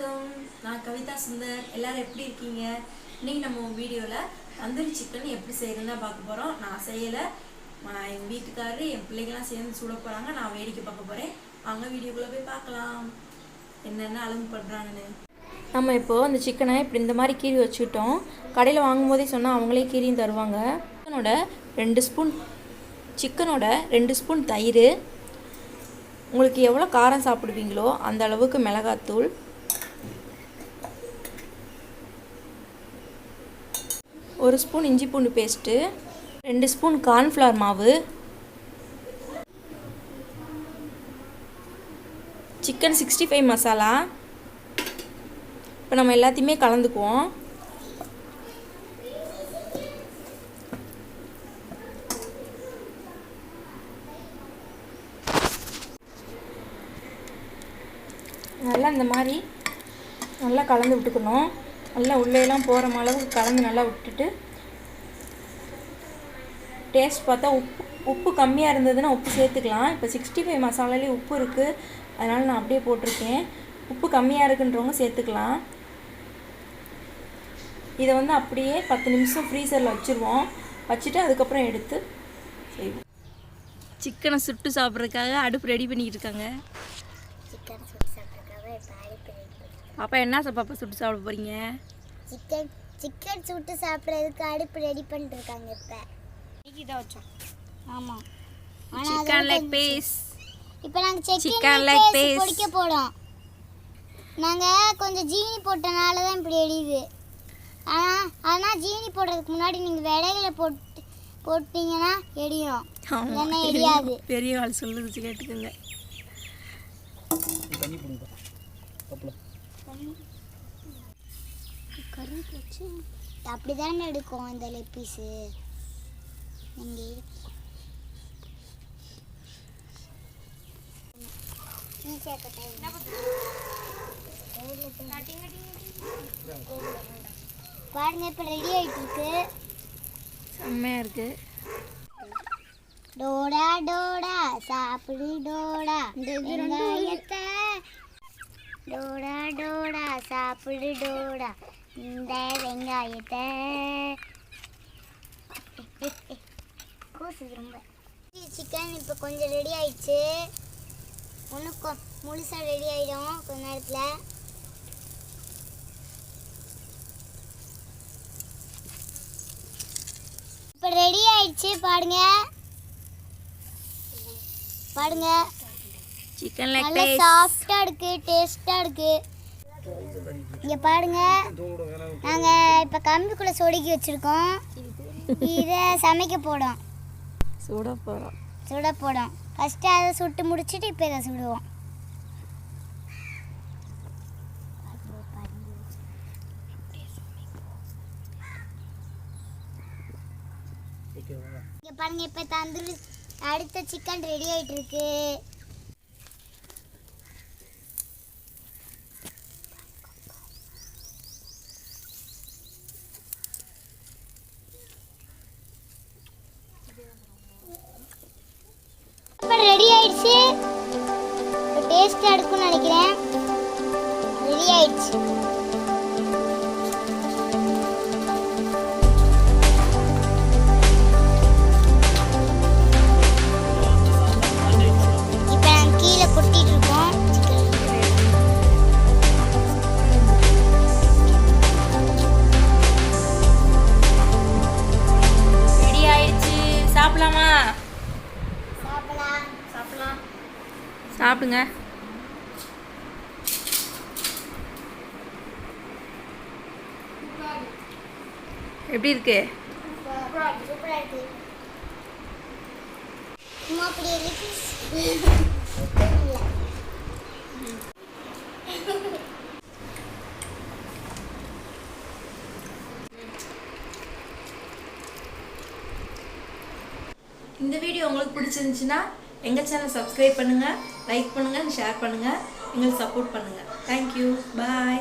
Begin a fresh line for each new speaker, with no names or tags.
வணக்கம். நான் கவிதா சுந்தர். எல்லாரும் எப்படி இருக்கீங்க? இன்னைக்கு நம்ம வீடியோவில் தந்தூரி சிக்கன் எப்படி செய்யறதுன்னு தான் பார்க்க போகிறோம் நான் செய்யலை. எங்கள் வீட்டுக்காரரு என் பிள்ளைங்களாம் சேர்ந்து சுட போகிறாங்க நான் வேடிக்கை பார்க்க போகிறேன் அவங்க வீடியோக்குள்ளே போய் பார்க்கலாம். என்னென்ன அளவு பண்ணுறாங்கன்னு நம்ம இப்போது அந்த சிக்கனை இப்படி இந்த மாதிரி கீறி வச்சுக்கிட்டோம். கடையில் வாங்கும்போதே சொன்னால் அவங்களே கீரியும் தருவாங்க. சிக்கனோட ரெண்டு ஸ்பூன் சிக்கனோட ரெண்டு ஸ்பூன் தயிர். உங்களுக்கு எவ்வளோ காரம் சாப்பிடுவீங்களோ அந்த அளவுக்கு மிளகாத்தூள் ஒரு ஸ்பூன் இஞ்சி பூண்டு பேஸ்ட்டு ரெண்டு ஸ்பூன் கார்ன்ஃப்ளவர் மாவு சிக்கன் சிக்ஸ்டி ஃபைவ் மசாலா. இப்போ நம்ம எல்லாத்தையுமே கலந்துக்குவோம். நல்லா இந்த மாதிரி நல்லா கலந்து விட்டுக்கணும். நல்லா உள்ளேலாம் போகிற அளவுக்கு கலந்து நல்லா விட்டுட்டு டேஸ்ட் பார்த்தா உப்பு உப்பு கம்மியாக இருந்ததுன்னா உப்பு சேர்த்துக்கலாம். இப்போ சிக்ஸ்டி ஃபைவ் மசாலாலேயே உப்பு இருக்குது அதனால் நான் அப்படியே போட்டிருக்கேன். உப்பு கம்மியாக இருக்குன்றவங்க சேர்த்துக்கலாம். இதை வந்து அப்படியே பத்து நிமிஷம் ஃப்ரீசரில் வச்சுருவோம். வச்சுட்டு அதுக்கப்புறம் எடுத்து செய்வோம். சிக்கனை சுட்டு சாப்பிட்றதுக்காக அடுப்பு ரெடி பண்ணிக்கிட்டு இருக்காங்க. பாப்பா என்ன சா- பாப்பா சுட்டு சாப்பிட போகிறீங்க
சிக்கன் சிக்கன் சுட்டு சாப்பிட்றதுக்கு அடுப்பு ரெடி பண்ணிட்டு இருக்காங்க இப்போ. இதை வச்சோம். ஆமாம்
சிக்கன் லெக் பீஸ்
இப்போ நாங்கள்
Chicken
சிக்கன் லெக். பொடிக்க போகிறோம் நாங்கள் கொஞ்சம் ஜீனி போட்டனால தான் இப்படி எரியுது. ஆனால் ஆனால் ஜீனி போடுறதுக்கு முன்னாடி நீங்கள் விடைகளை போட்டு போட்டிங்கன்னா எரியும். இல்லைன்னா எரியாது.
பெரிய ஆள் சொல்லுது கேட்டுக்கோங்க.
அப்படி தானே எடுக்கும் இந்த லெக் பீஸு நீங்கள் பாருங்க இப்போ ரெடி ஆயிட்டு இருக்கு.
செம்மையாக இருக்குது
டோடா டோடா சாப்பிடு டோடா. வெங்காயத்தை டோடா டோடா சாப்பிடு டோடா. இந்த வெங்காயத்தை. கூசுது ரொம்ப. சிக்கன் இப்போ கொஞ்சம் ரெடி ஆயிடுச்சு. ஒன்று கொ முழுசாக ரெடி ஆகிடும் கொஞ்ச நேரத்தில். இப்போ ரெடி ஆயிடுச்சு பாருங்க பாருங்க
சிக்கன் லெக்
நல்லா
பீஸ்
சாஃப்டா இருக்கு டேஸ்டா இருக்கு. இங்க பாருங்க நாங்க இப்ப கம்பிக்குள்ள சொடுக்கி வச்சிருக்கோம். இத சமைக்க போடும்
சுட போகிறோம்
சுட போடும் ஃபர்ஸ்ட் அதை சுட்டு முடிச்சிட்டு இப்போ இதை சுடுவோம். இங்க பாருங்க இப்ப தந்தூரி அடுத்த சிக்கன் ரெடி ஆயிட்டு இருக்கு இப்ப ரெடி ஆயிடுச்சு. இப்போ இருக்கும்னு நினைக்கிறேன்.
சாப்பிடுங்க. எப்படி
இருக்கு?
இந்த வீடியோ உங்களுக்கு பிடிச்சிருந்துச்சுன்னா எங்கள் சேனல் சப்ஸ்கிரைப் பண்ணுங்கள் லைக் பண்ணுங்கள் ஷேர் பண்ணுங்கள் எங்களுக்கு சப்போர்ட் பண்ணுங்கள் தேங்க்யூ பாய்